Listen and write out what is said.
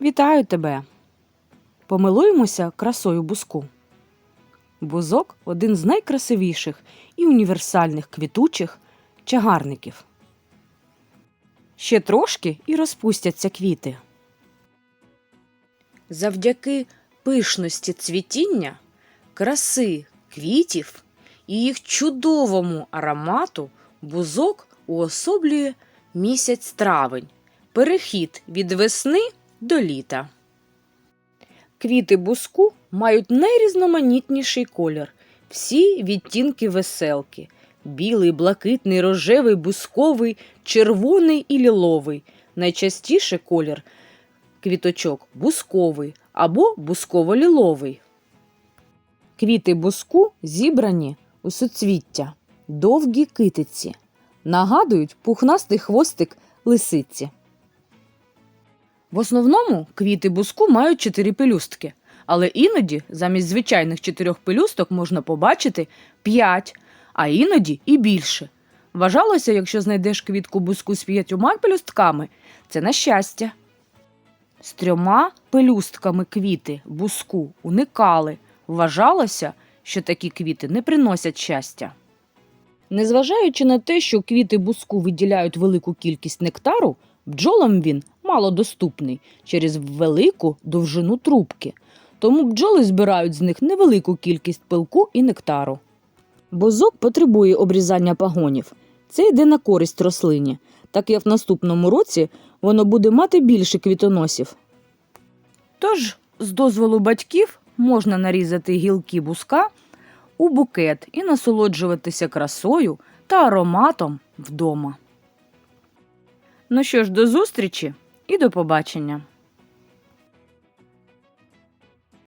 Вітаю тебе. Помилуємося красою буску. Бузок один з найкрасивіших і універсальних квітучих чагарників. Ще трошки і розпустяться квіти. Завдяки пишності цвітіння, краси квітів і їх чудовому аромату бузок уособлює місяць травень, перехід від весни до літа. Квіти буску мають найрізноманітніший колір, всі відтінки веселки: білий, блакитний, рожевий, бусковий, червоний і ліловий. Найчастіше колір квіточок бусковий або бусково-ліловий. Квіти буску зібрані у суцвіття, довгі китиці, нагадують пухнастий хвостик лисиці. В основному квіти буску мають чотири пелюстки, але іноді замість звичайних чотирьох пелюсток можна побачити п'ять, а іноді і більше. Вважалося, якщо знайдеш квітку буску з п'ятьома пелюстками, це на щастя. З трьома пелюстками квіти буску уникали. Вважалося, що такі квіти не приносять щастя. Незважаючи на те, що квіти буску виділяють велику кількість нектару, бджолам він малодоступний через велику довжину трубки, тому бджоли збирають з них невелику кількість пилку і нектару. Бузок потребує обрізання пагонів. Це йде на користь рослині, так як в наступному році воно буде мати більше квітоносів. Тож, з дозволу батьків можна нарізати гілки буска у букет і насолоджуватися красою та ароматом вдома. Ну що ж, до зустрічі і до побачення!